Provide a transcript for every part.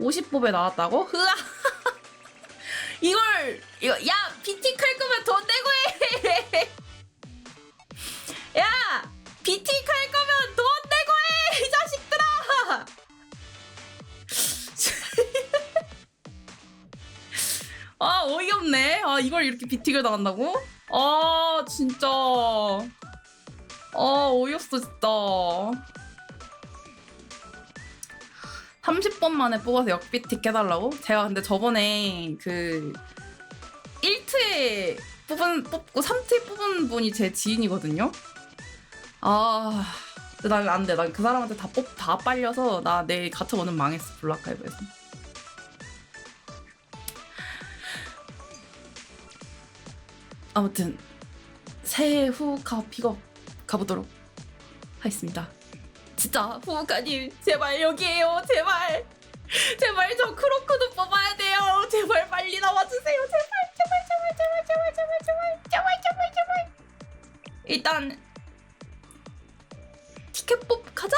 50법에 나왔다고? 흐아! 이걸 이거 야 BT 칼 거면 돈 내고 해. 야 BT 칼 거면 돈 내고 해, 이 자식들아. 아 어이없네. 아 이걸 이렇게 비틱을 당한다고? 아 진짜. 아 어이없어 진짜. 30번 만에 뽑아서 역비틱 해달라고? 제가 근데 저번에 그 1트에 뽑은, 뽑고 3트에 뽑은 분이 제 지인이거든요? 아, 난안 돼. 난 그 사람한테 다 뽑, 다 빨려서 나 내 가처 오는 망했어. 블락하이브에서. 아무튼, 새해 후 가 픽업 가보도록 하겠습니다. 진짜 후우카님 제발 여기에요 제발. 제발 저 크로크도 뽑아야 돼요. 제발 빨리 나와주세요. 제발 제발 제발 제발 제발 제발 제발 제발 제발 제발. 일단 티켓 뽑 가자.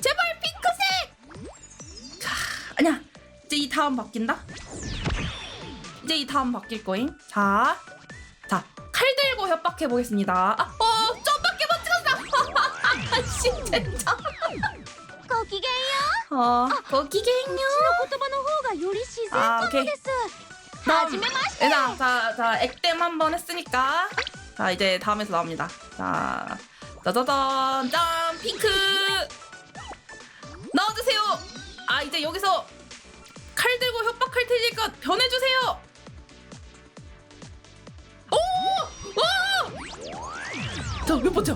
제발 핑크색! 자 아니야. 이제 이 다음 바뀐다. 이제 이 다음 바뀔 거임. 자자 칼 들고 협박해 보겠습니다. 아, 진짜 ごきげんよ 어 거기갱요 う言葉の方がより自然あかもですはじめまして 일단 자, 자 액땜 한 번 했으니까 자 이제 다음에서 나옵니다 자 짜자잔 짠 핑크 나와주세요 아 이제 여기서 칼 들고 협박할 테니까 변해주세요 오오자몇 번째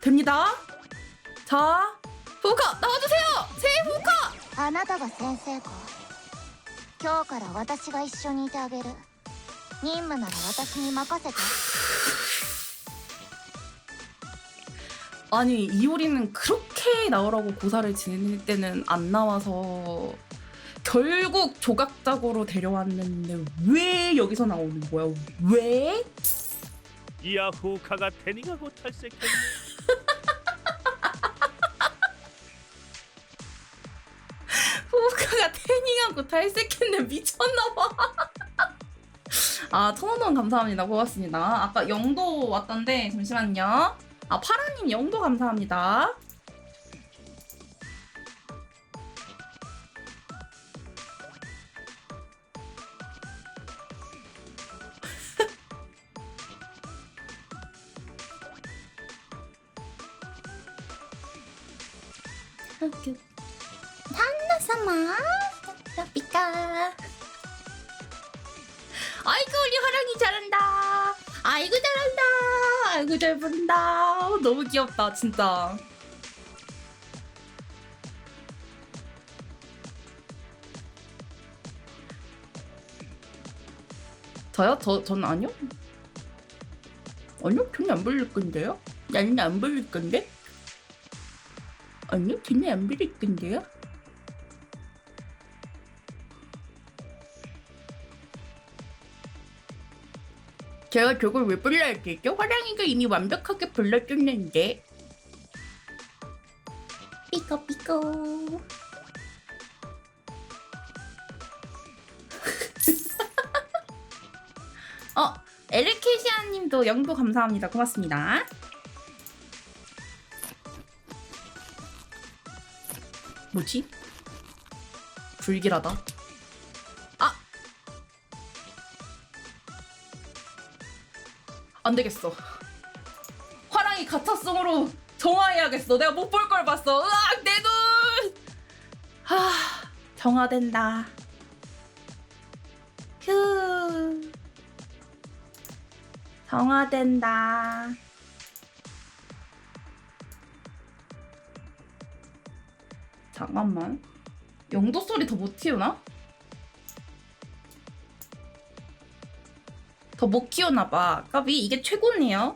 됩니다. 자 후카 나와주세요. 새해 후카. あなたが先生か今日から私が一緒にいてあげる任務なら私に任せて 아니 이효리는 그렇게 나오라고 고사를 지낼 때는 안 나와서 결국 조각작으로 데려왔는데 왜 여기서 나오는 거야? 왜? 이야 후카가 태닝가 곧 탈색했네. 태닝하고 탈색했네 미쳤나봐. 아 천원원 감사합니다 고맙습니다. 아까 영도 왔던데 잠시만요. 아 파라님 영도 감사합니다. 아이고 우리 화랑이 잘한다. 아이고 잘한다. 아이고 잘 부른다. 너무 귀엽다 진짜. 저요? 저, 저는 아니요? 아니요? 저는 안 부를 건데요? 나는 안 부를 건데? 아니요? 저는 안 부를 건데요 제가 저걸 왜 불러야 되죠? 화랑이가 이미 완벽하게 불러줬는데. 삐꺼 삐꺼. 어, 에르케시아님도 영도 감사합니다. 고맙습니다. 뭐지? 불길하다. 안 되겠어. 화랑이 가차성으로 정화해야겠어. 내가 못 볼 걸 봤어. 으악, 내 눈! 하, 정화된다. 휴. 정화된다. 자, 잠깐만. 영도 소리 더못 키우나? 더 못 키우나 봐. 까비 이게 최고네요.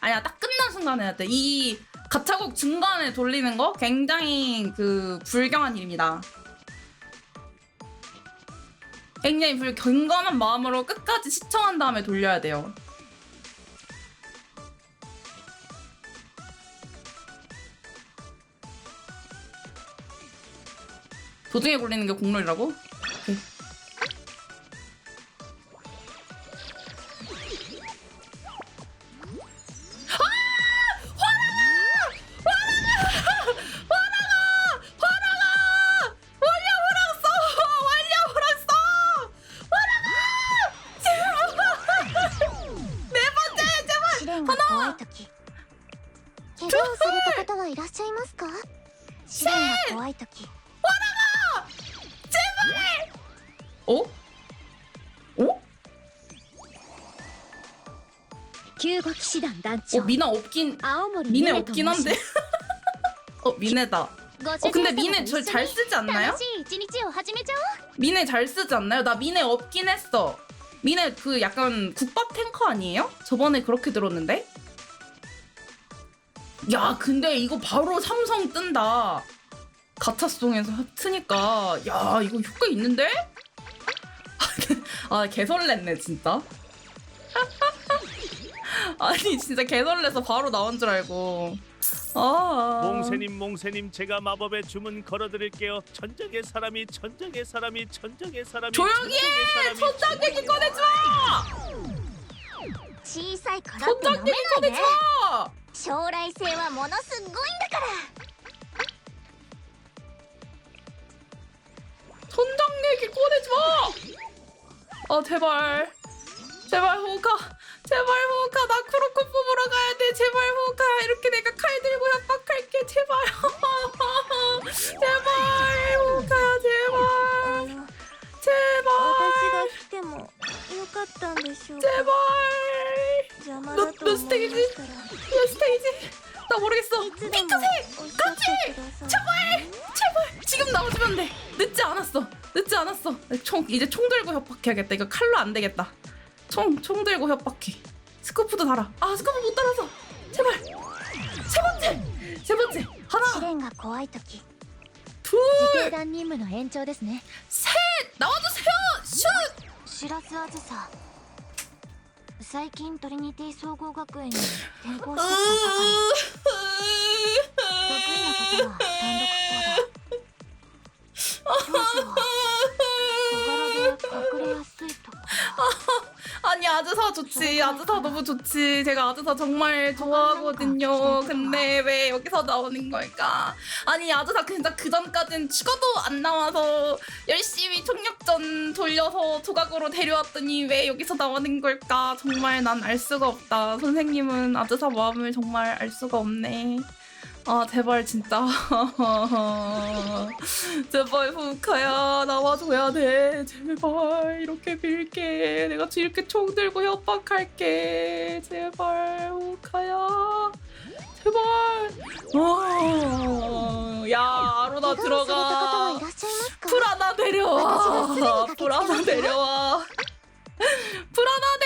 아니야 딱 끝난 순간 해야 돼. 이 가차곡 중간에 돌리는 거 굉장히 그 불경한 일입니다. 굉장히 불 경건한 마음으로 끝까지 시청한 다음에 돌려야 돼요. 도중에 굴리는 게 공룰이라고? か試練が怖い時 어? 어? 救護騎士団団 어 미나 없긴 青森 미네 ミネと 없긴 申し 한데 ま 어 미네다 すご 어 主人 근데 様と 미네 一 저 緒 잘 に 쓰지 않나요? 楽しい一日を始めちゃおう 미네 잘 쓰지 않나요? 나 미네 없긴 했어 미네 그 약간 국밥 탱커 아니에요? 저번에 그렇게 들었는데 야 근데 이거 바로 삼성 뜬다 가차송에서 트니까 야 이거 효과 있는데? 아 개설렜네 진짜 아니 진짜 개설내서 바로 나온 줄 알고 아 몽세님 몽세님 제가 마법의 주문 걸어드릴게요. 천장의 사람이 천장의 사람이 천장의 사람이 조용히 해! 천장의 사람이 천장 얘기 꺼내지 마! 小さいからって舐 천장 め 얘기 ないで 꺼내지 마! 将来性はものすごいんだから 천장 얘기 꺼내지 마! 아 제발 제발 호우카 제발 호우카 나 크로코 뽑으러 가야 돼 제발 호우카 이제 총 들고 협박해야겠다 이거 칼로 안 되겠다 총 총 들고 협박해 스코프도 달아 아 스코프 못 달아서 제발 세 번째 세 번째 試 하나 練が怖い時 둘 自警団任務の延長ですね 셋 나와주세요 슛 白洲あずさ最近トリニティ総合学園に転校してきたばかり得意なこと 좋지. 아즈사 너무 좋지. 제가 아즈사 정말 좋아하거든요. 근데 왜 여기서 나오는 걸까? 아니 아즈사 진짜 그 전까진 죽어도 안 나와서 열심히 총력전 돌려서 조각으로 데려왔더니 왜 여기서 나오는 걸까? 정말 난 알 수가 없다. 선생님은 아즈사 마음을 정말 알 수가 없네 아 제발 진짜. 제발 후카야 나와줘야 돼 네, 제발. 이렇게 밀게. 내가 이렇게 총 들고 협박할게. 제발 후카야. 제발. 어, 야 아로나 들어가. 프라나 데려와. 프라나 데려와 프라나 데려와.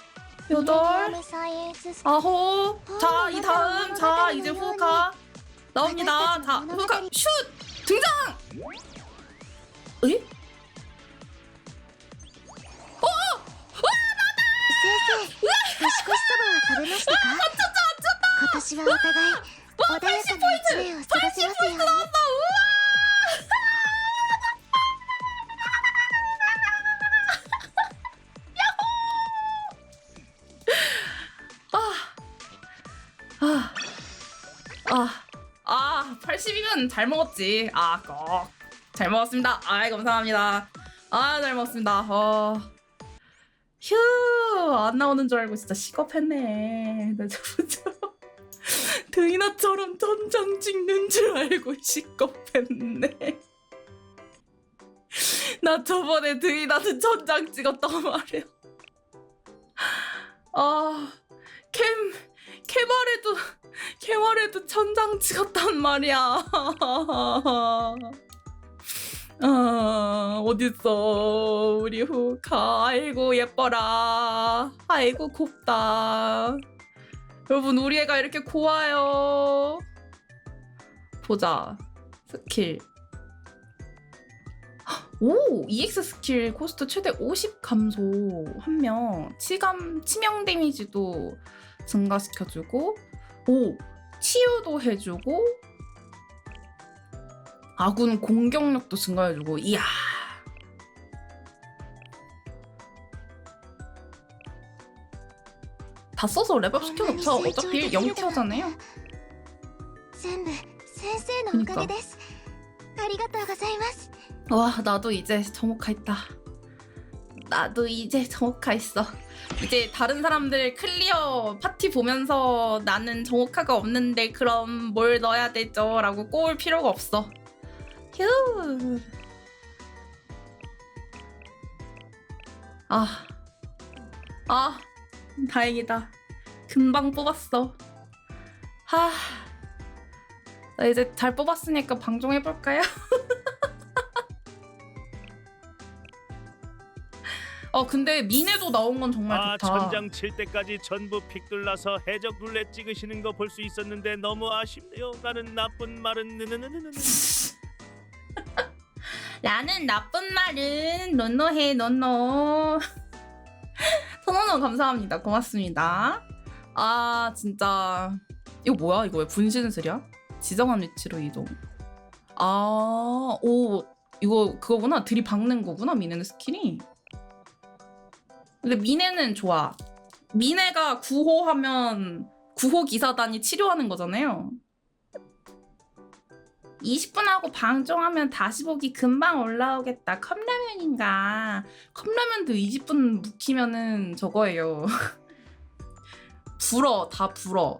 여덟 サイエンスス 아홉 자 이 다음 자 이제 후카 나옵니다 자 후카 슛 등장 에? 先生年越しそばは食べましたか今年はお互い穏やかな一年を過ごせますように 아, 아, 80이면 잘 먹었지. 아, 꼭. 잘 먹었습니다. 아이, 감사합니다. 아, 잘 먹었습니다. 어. 휴, 안 나오는 줄 알고 진짜 시겁했네. 나 저번처럼 드이나처럼 전장 찍는 줄 알고 시겁했네. 나 저번에 드이나는 전장 찍었단 말이야. 아, 캠, 캐머레도, 캐머레도 천장 찍었단 말이야. 아, 어딨어, 우리 후카. 아이고, 예뻐라. 아이고, 곱다. 여러분, 우리 애가 이렇게 고와요. 보자. 스킬. 오! EX 스킬 코스트 최대 50 감소 한 명. 치감, 치명 데미지도 증가시켜주고, 오, 치유도 해주고 아군 공격력도 증가해주고 이야. 다 써서 랩업 시켜놓자. 어차피 0티어잖아요. 그니까. 와 나도 이제 정목화 있다. 나도 이제 정목화 있어. 이제 다른 사람들 클리어 파티 보면서 나는 정옥화가 없는데 그럼 뭘 넣어야 되죠 라고 꼬울 필요가 없어 휴 아, 아, 다행이다. 금방 뽑았어. 하, 나 이제 잘 뽑았으니까 방종해볼까요? 어 근데 미네도 나온 건 정말 아 좋다. 천장 칠 때까지 전부 픽 둘러서 해적 룰렛 찍으시는 거 볼 수 있었는데 너무 아쉽네요. 나는 나쁜 말은 느느느느느. 나는 나쁜 말은 노노해 노노. 선원원 감사합니다. 고맙습니다. 아 진짜 이거 뭐야? 이거 왜 분신술이야? 지정한 위치로 이동. 아, 오 이거 그거구나. 들이박는 거구나. 미네는 스킬이. 근데 미네는 좋아. 미네가 구호하면 구호 기사단이 치료하는 거잖아요. 20분 하고 방종하면 다시 보기 금방 올라오겠다. 컵라면인가? 컵라면도 20분 묵히면은 저거예요. 불어, 다 불어.